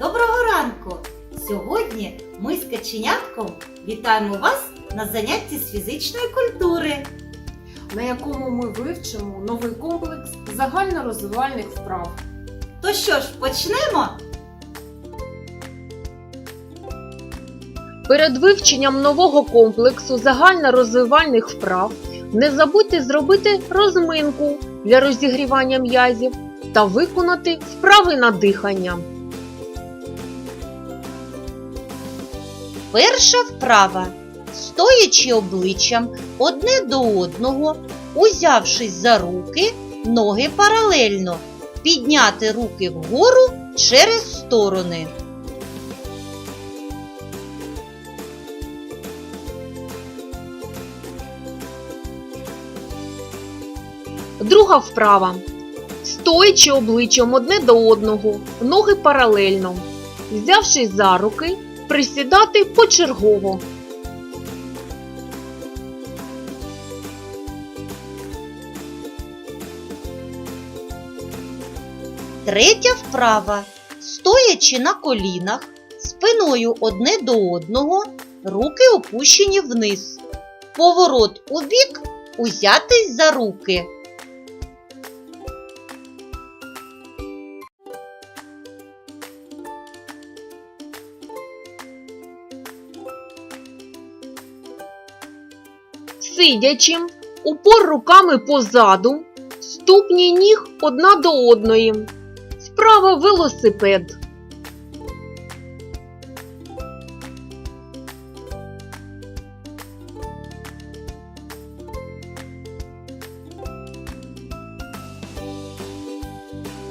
Доброго ранку! Сьогодні ми з каченятком вітаємо вас на занятті з фізичної культури. на якому ми вивчимо новий комплекс загальнорозвивальних вправ. То що ж, почнемо? Перед вивченням нового комплексу загальнорозвивальних вправ не забудьте зробити розминку для розігрівання м'язів та виконати вправи на дихання. Перша вправа. Стоячи обличчям одне до одного, узявшись за руки, ноги паралельно, підняти руки вгору через сторони. Друга вправа. Стоячи обличчям одне до одного, ноги паралельно. Взявшись за руки, присідати почергово. Третя вправа. Стоячи на колінах, спиною одне до одного, руки опущені вниз. Поворот у бік, узятись за руки. Сидячи, упор руками позаду, ступні ніг одна до одної. Справа велосипед.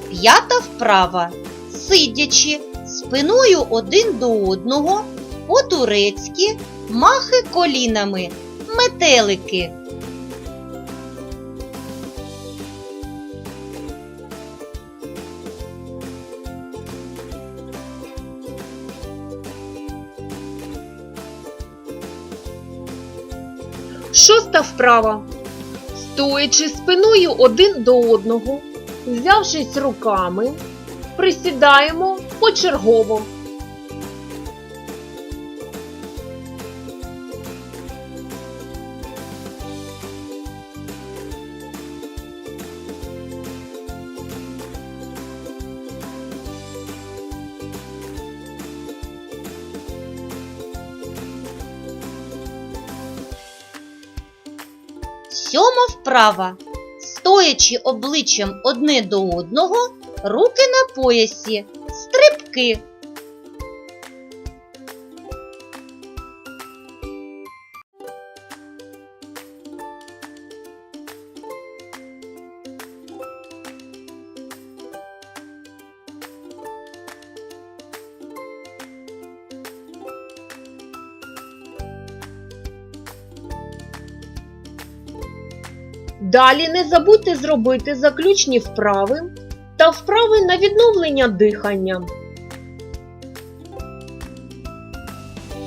П'ята вправа. Сидячи, спиною один до одного, по-турецьки, махи колінами, метелики. Шоста вправа. Стоячи спиною один до одного, взявшись руками, присідаємо почергово. Сьома вправа. Стоячи обличчям одне до одного, руки на поясі, стрибки. Далі не забудьте зробити заключні вправи та вправи на відновлення дихання.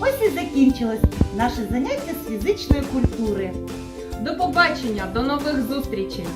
Ось і закінчилось наше заняття з фізичної культури. До побачення, до нових зустрічей!